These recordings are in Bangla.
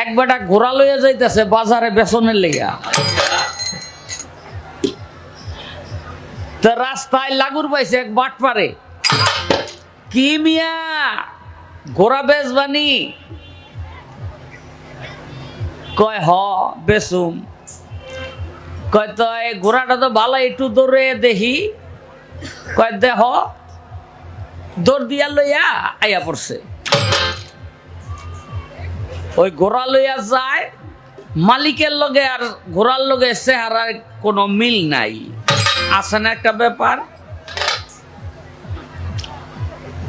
এক বেটা ঘোরা লইয়া যাইতেছে বাজারে বেসনের লেগা। তো রাস্তায় লাগুর পাইছে এক বাট পারে কি মিয়া? ঘোড়া বেচবানি কয়, হ বেসুম কয়, তো এই ঘোড়াটা তো ভালো, একটু দৌড়ে দেখি। কয় দেহ দৌড় দিয়া লইয়া আইয়া পড়ছে। ওই ঘোড়া লইয়া যায়, মালিকের লগে আর ঘোড়ার লগে চেহারার কোনো মিল নাই। আছে না একটা ব্যাপার?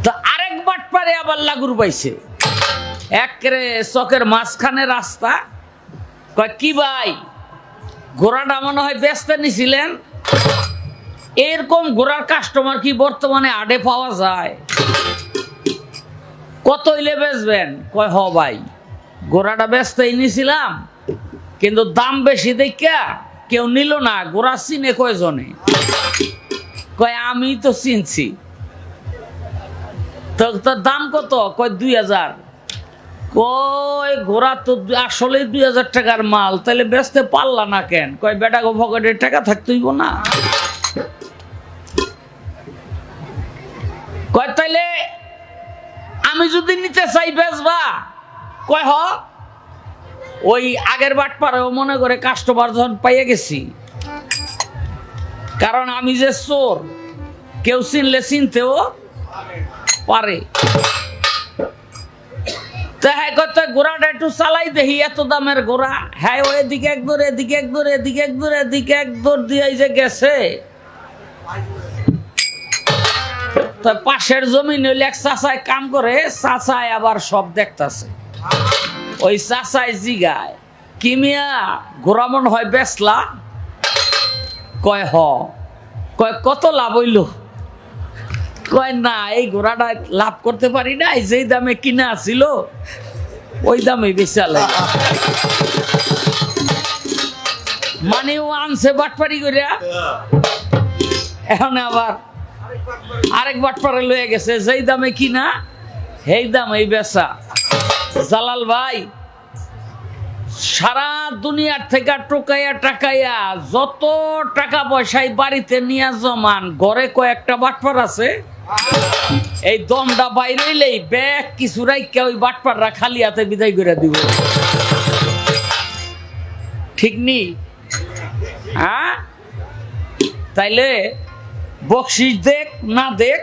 তো আরেক বাট পারে আবার লাগুর পাইছে। একরে চকের মাঝখানে রাস্তা। কয়, কি ভাই, ঘোড়াটা মনে হয় ব্যস্ত নিছিলেন? এরকম ঘোড়ার কাস্টমার কি বর্তমানে আডে পাওয়া যায়? কত ইলে বেচবেন? কয়, হ ভাই। ঘোড়াটা ব্যস্তই নিছিলাম, কিন্তু দাম বেশি দেখা কেউ নিল না ঘোড়া চিনে কয়জনে। কয় আমি তো চিনছি। তোর দাম কত? কয়, দুই হাজার। কয় ঘোড়া তো আসলে দুই হাজার টাকার মাল তাহলে বেচতে পারলা না কেন? কয়, বেটা গো পকেটের টাকা থাকতেইব না। কয়, তাইলে আমি যদি নিতে চাই বেচবা কয় হ? ওই আগের বাট পারেও মনে করে কাস্টমার যখন পাইয়ে গেছি। কারণ আমি যে চোর, কেউ চিনলে চিনতেও পারে। একটু চালাই দেখি, এত দামের এক এদিকে এক এক এদিকে এক দৌড় দিয়ে যে গেছে। পাশের জমিন হইলে এক চাচায় কাম করে চাচায় আবার সব দেখতাছে। ওই চাচায় জিগায়, কিমিয়া ঘোড়া মন হয় বেসলা কয়, হ। কয়, কত লাভ হইল? কয়, না, এই ঘোড়াটা লাভ করতে পারি না যেই দামে কিনা ছিল, ওই দামে বেচালে মানে ও আনছে বাটপারি করিয়া এখন আবার আরেক বাটপারে লয়ে গেছে, যেই দামে কিনা, সেই দামে বেচা। জালাল ভাই, সারা দুনিয়ার থেকে টোকাইয়া টাকাইয়া যত টাকা পয়সাই বাড়িতে নিয়ে জমান, ঘরে কয়েকটা বাটপার আছে। এই দমটা বাইরেইলেই ব্যাগ কিছু রাইকা ওই বাটপাররা খালি হাতে বিদায় করে দিব। ঠিক নি? হ্যাঁ? তাইলে বকশিস দেখ, না দেখ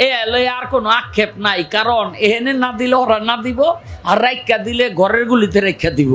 এ লই আর কোনো আক্ষেপ নাই, কারণ এহেনে না দিলে ওরা না দিব, আর রাইকা দিলে ঘরের গুলিতে রেখা দিব।